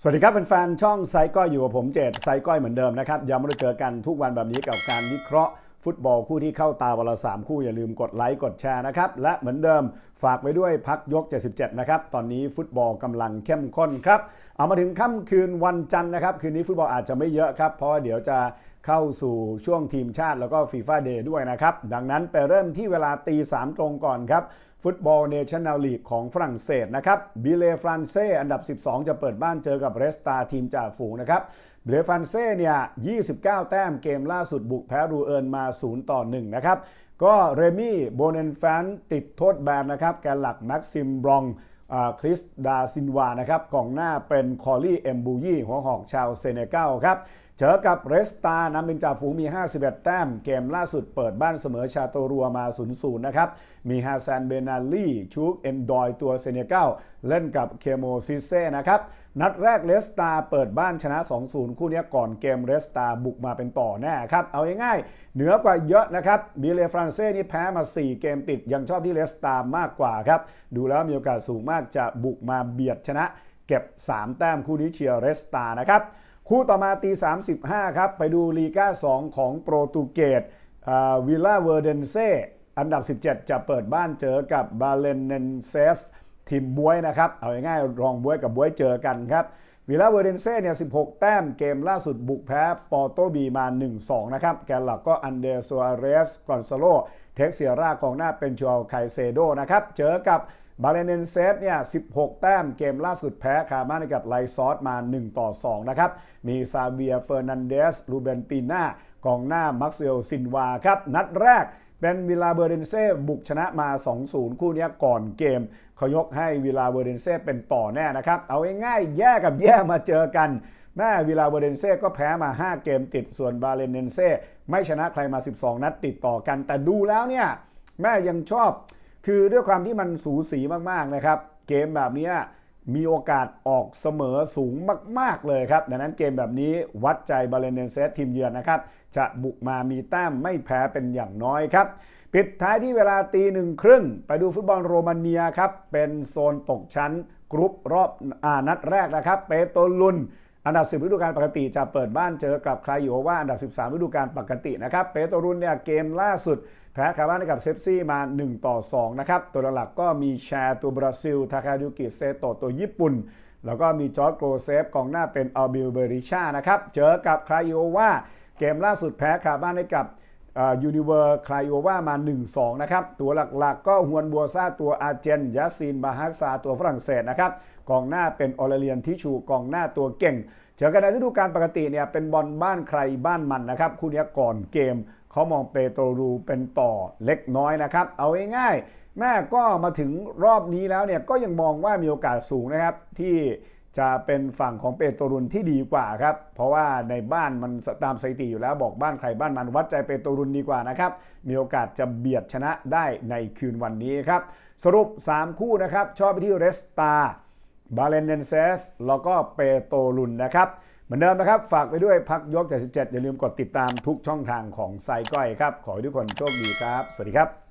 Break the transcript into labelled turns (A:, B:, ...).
A: สวัสดีครับเป็นแฟนๆช่องไซก้อยอยู่กับผมเจตไซก้อยเหมือนเดิมนะครับย้ำว่าเราเจอกันทุกวันแบบนี้กับการวิเคราะห์ ฟุตบอลคู่ที่เข้าตาวันละสามคู่อย่าลืมกดไลค์กดแชร์นะครับ และเหมือนเดิมฝากไว้ด้วยพักยก 77 นะครับ ตอนนี้ฟุตบอลกำลังเข้มข้นครับ เอามาถึงค่ำคืนวันจันทร์นะครับ คืนนี้ฟุตบอลอาจจะไม่เยอะครับ เพราะว่าเดี๋ยวจะเข้าสู่ช่วงทีมชาติแล้วก็ฟีฟ่าเดย์ด้วยนะครับ ดังนั้นไปเริ่มที่เวลาตีสามตรงก่อนครับฟุตบอลเนชั่นแนลลีกของฝรั่งเศสนะครับบิเลฟรานเซอันดับ 12 จะเปิดบ้านเจอกับเรสตาทีมจ่าฝูงนะครับ เบลฟรานเซ่เนี่ย 29 แต้มเกมล่าสุดบุกแพ้รูเอิร์นมา 0 ต่อ 1 นะครับ ก็เรมี่โบเนนแฟนติดโทษแบนนะครับ แกนหลักแม็กซิมบรองคริสดาซินวานะครับกองหน้าเป็นคอลี่เอมบูยี่หัวหอกชาวเซเนกัลครับ เจอกับเรสตานำเป็นจ่าฝูงมี 51 แต้ม เกมล่าสุดเปิดบ้านเสมอชาโตรัวมา 0-0 นะครับ มีฮาซานเบนาลีชูกเอนดอยตัวเซเนกัลเล่นกับเคโมซิเซ่นะครับ นัดแรกเรสตาเปิดบ้านชนะ 2-0 คู่นี้ก่อนเกมเรสตาบุกมาเป็นต่อแน่ครับ เอาง่ายๆเหนือกว่าเยอะนะครับบิเลฟรานเซ่นี่แพ้มา 4 เกมติดยังชอบที่เรสตามากกว่าครับดูแล้วมีโอกาสสูงมากจะบุกมาเบียดชนะ เก็บ 3 แต้มคู่นี้เชียร์เรสตานะครับ คู่ต่อมาตี 35 ครับ ไปดูลีกา2 ของโปรตุเกสวิลล่าเวอร์เดนเซอันดับ 17 จะเปิดบ้านเจอกับบาเลนเนนเซสทีมบวยนะครับ เอาง่ายๆรองบวยกับบวยเจอกันครับ วิลาเวเดนเซ่เนี่ย 16 แต้มเกมล่าสุดบุกแพ้ปอโตบีมา 1-2 นะครับ แกนหลักก็อันเดรซัวเรสกอนซาโล เท็กเซียร่ากองหน้าเป็นจอลไคเซโดนะครับ เจอกับบาเลนเนนเซสเนี่ย 16 แต้มเกมล่าสุดแพ้คาร์มาในกับไลซอสมา 1 ต่อ 2 นะครับ มีซาเวียเฟอร์นันเดสรูเบนปีน่ากองหน้ามักเซลซินวาครับ นัดแรก เป็นวิลาเบอร์เดนเซ่บุกชนะมา 2-0 คู่นี้ก่อนเกมเขายกให้วิลาเบอร์เดนเซ่เป็นต่อแน่นะครับ เอาง่ายๆแย่กับแย่มาเจอกันแม่วิลาเบอร์เดนเซ่ก็แพ้มา 5 เกมติดส่วนบาเลนเนนเซ่ไม่ชนะใครมา 12 นัดติดต่อกัน แต่ดูแล้วเนี่ย แม่ยังชอบ คือด้วยความที่มันสูสีมากๆนะครับ เกมแบบนี้ มีโอกาสออกเสมอสูงมาก ๆ เลยครับ ดังนั้นเกมแบบนี้วัดใจบาเลนเนนเซสทีมเยือนนะครับ จะบุกมามีแต้มไม่แพ้เป็นอย่างน้อยครับ ปิดท้ายที่เวลาตีหนึ่งครึ่ง ไปดูฟุตบอลโรมาเนียครับ เป็นโซนตกชั้นกรุ๊ปรอบอานัดแรกนะครับ เปโตลุน อันดับ 10ฤดูกาลปกติจะเปิดบ้านเจอกับใครอยู่ว่าอันดับ 13ฤดูกาลปกตินะครับเปโตรุนเนี่ยเกมล่าสุด แพ้คาบ้านให้กับเซฟซี่มา 1 ต่อ 2 นะครับ ตัวหลักก็มีแชร์ตัวบราซิล ทาคายุกิเซโตตัวญี่ปุ่น แล้วก็มีจอร์ดโกเซฟกองหน้าเป็นอัลบิลเบริชานะครับ เจอกับคลายโอวาเกมล่าสุดแพ้คาบ้านให้กับ ยูนิเวอร์คลายโอวามา 1-2 นะครับ ตัวหลักๆ ก็ฮวนบัวซาตัวอาเจนยาซีนบาฮัสซาตัวฝรั่งเศสนะครับกองหน้าเป็นออเลเลียนทิชูกองหน้าตัวเก่งเจอกันในฤดูกาลปกติเนี่ยเป็นบอลบ้านใครบ้านมันนะครับคู่นี้ก่อนเกมเขามองเปโตรรูเป็นต่อเล็กน้อยนะครับ เอาง่ายๆแม่ก็มาถึงรอบนี้แล้วเนี่ยก็ยังมองว่ามีโอกาสสูงนะครับที่ จะเป็นฝั่งของเปโตรุนที่ดีกว่าครับ เพราะว่าในบ้านมันตามสถิติอยู่แล้วบอกบ้านใครบ้านมันวัดใจเปโตรุนดีกว่านะครับ มีโอกาสจะเบียดชนะได้ในคืนวันนี้ครับ สรุป 3 คู่นะครับ ชอบไปที่เรสตาบาเลนเนนเซสแล้วก็เปโตรลุนนะครับ เหมือนเดิมนะครับ ฝากไปด้วยพักยก77อย่าลืมกดติดตามทุกช่องทางของไซก้อยครับ ขอให้ทุกคนโชคดีครับ สวัสดีครับ